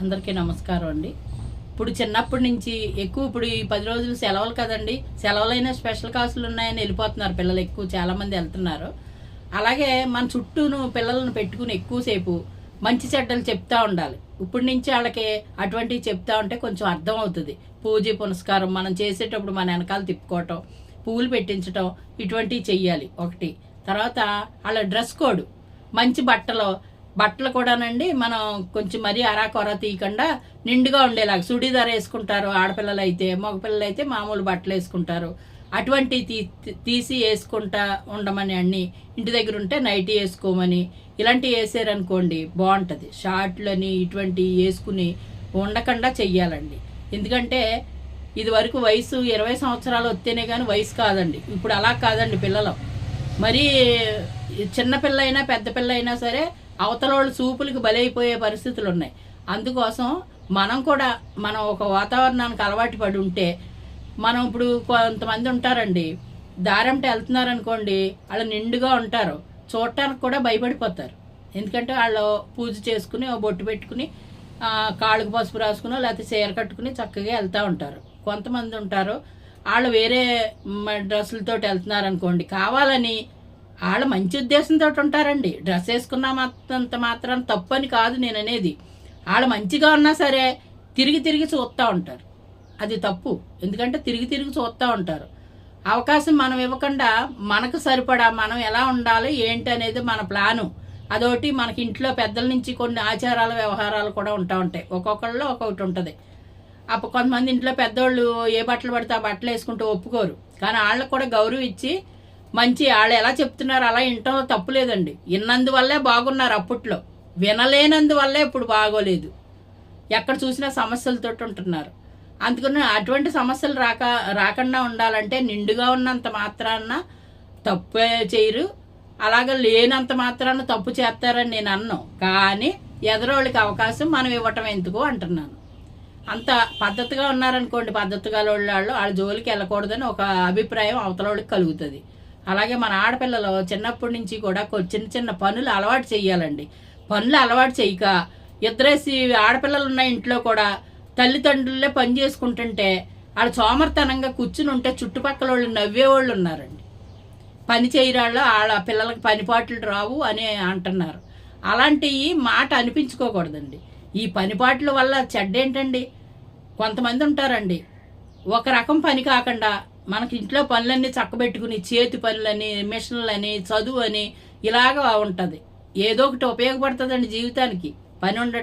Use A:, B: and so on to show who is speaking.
A: అందరికీ నమస్కారం అండి. ఇప్పుడు చిన్నప్పటి నుంచి ఎక్కువ ఇప్పుడు ఈ పది రోజులు సెలవులు కదండి. సెలవులైనా స్పెషల్ క్లాసులు ఉన్నాయని వెళ్ళిపోతున్నారు పిల్లలు ఎక్కువ చాలామంది వెళ్తున్నారు. అలాగే మన చుట్టూను పిల్లలను పెట్టుకుని ఎక్కువసేపు మంచి చెడ్డలు చెప్తా ఉండాలి. ఇప్పటి నుంచి వాళ్ళకి అటువంటివి చెప్తా ఉంటే కొంచెం అర్థం అవుతుంది. పూజ పునస్కారం మనం చేసేటప్పుడు మన వెనకాల తిప్పుకోవటం పువ్వులు పెట్టించటం ఇటువంటివి చెయ్యాలి. ఒకటి. తర్వాత వాళ్ళ డ్రెస్ కోడ్. మంచి బట్టలు బట్టలు కూడానండి మనం కొంచెం మరీ అరా కొర తీయకుండా నిండుగా ఉండేలాగా సుడిదార్ వేసుకుంటారు ఆడపిల్లలు అయితే మగపిల్లలు అయితే మామూలు బట్టలు వేసుకుంటారు. అటువంటి తీ తీసి వేసుకుంటా ఉండమని అన్ని ఇంటి దగ్గర ఉంటే నైటీ వేసుకోమని ఇలాంటివి వేసారనుకోండి బాగుంటుంది. షార్ట్లని ఇటువంటి వేసుకుని ఉండకుండా చెయ్యాలండి. ఎందుకంటే ఇది వరకు వయసు ఇరవై సంవత్సరాలు వస్తేనే కానీ వయసు కాదండి. ఇప్పుడు అలా కాదండి పిల్లలు. మరీ చిన్న పిల్ల అయినా పెద్ద పిల్ల అయినా సరే అవతల వాళ్ళు చూపులకు బలైపోయే పరిస్థితులు ఉన్నాయి అందుకోసం మనం కూడా మనం ఒక వాతావరణానికి అలవాటు పడి ఉంటే మనం ఇప్పుడు కొంతమంది ఉంటారండి దారంట వెళ్తున్నారు అనుకోండి వాళ్ళు నిండుగా ఉంటారు. చూడటానికి కూడా భయపడిపోతారు. ఎందుకంటే వాళ్ళు పూజ చేసుకుని బొట్టు పెట్టుకుని కాళ్ళకు పసుపు రాసుకుని లేకపోతే చీర కట్టుకుని చక్కగా వెళ్తూ ఉంటారు. కొంతమంది ఉంటారు వాళ్ళు వేరే డ్రెస్సులతో వెళ్తున్నారు అనుకోండి కావాలని వాళ్ళు మంచి ఉద్దేశంతో ఉంటారండి డ్రెస్ వేసుకున్నా మాత్రంత మాత్రం తప్పని కాదు నేను అనేది. వాళ్ళు మంచిగా ఉన్నా సరే తిరిగి తిరిగి చూస్తూ ఉంటారు. అది తప్పు. ఎందుకంటే తిరిగి తిరిగి చూస్తూ ఉంటారు. అవకాశం మనం ఇవ్వకుండా మనకు సరిపడా మనం ఎలా ఉండాలి ఏంటి అనేది మన ప్లాను. అదొకటి మనకి ఇంట్లో పెద్దల నుంచి కొన్ని ఆచారాలు వ్యవహారాలు కూడా ఉంటా ఉంటాయి. ఒక్కొక్కళ్ళు ఒక్కొక్కటి ఉంటుంది. అప్పుడు కొంతమంది ఇంట్లో పెద్దోళ్ళు ఏ బట్టలు పడితే ఆ బట్టలు వేసుకుంటూ ఒప్పుకోరు. కానీ వాళ్ళకు కూడా గౌరవం ఇచ్చి మంచి వాళ్ళు ఎలా చెప్తున్నారు అలా వినటంలో తప్పు లేదండి. విన్నందువల్లే బాగున్నారు అప్పట్లో. వినలేనందువల్లే ఇప్పుడు బాగోలేదు. ఎక్కడ చూసినా సమస్యలతో ఉంటున్నారు. అందుకని అటువంటి సమస్యలు రాక రాకుండా ఉండాలంటే నిండుగా ఉన్నంత మాత్రాన తప్పే చేయరు. అలాగే లేనంత మాత్రాన తప్పు చేస్తారని నేను అన్నాను కానీ ఎదరోళ్ళకి అవకాశం మనం ఇవ్వటం ఎందుకు అంటున్నాను. అంత పద్ధతిగా ఉన్నారనుకోండి పద్ధతిగా వాళ్ళు వాళ్ళ జోలికి వెళ్ళకూడదని ఒక అభిప్రాయం అవతల వాళ్ళకి కలుగుతుంది. అలాగే మన ఆడపిల్లలు చిన్నప్పటి నుంచి కూడా చిన్న చిన్న పనులు అలవాటు చేయాలండి. పనులు అలవాటు చేయక ఇద్దరేసి ఆడపిల్లలు ఉన్న ఇంట్లో కూడా తల్లిదండ్రులే పని చేసుకుంటుంటే వాళ్ళు సోమర్తనంగా కూర్చుని ఉంటే చుట్టుపక్కల వాళ్ళు నవ్వేవాళ్ళు ఉన్నారండి. పని చేయరాళ్ళు వాళ్ళ పిల్లలకి పనిపాట్లు రావు అని అంటున్నారు. అలాంటి మాట అనిపించుకోకూడదండి. ఈ పనిపాట్ల వల్ల చెడ్డ ఏంటండి కొంతమంది ఉంటారండి. ఒక రకం పని కాకుండా మనకి ఇంట్లో పనులన్నీ చక్కబెట్టుకుని చేతి పనులని మిషన్లని చదువు అని ఇలాగా ఉంటుంది. ఏదో ఒకటి ఉపయోగపడుతుందండి జీవితానికి. పని ఉండటం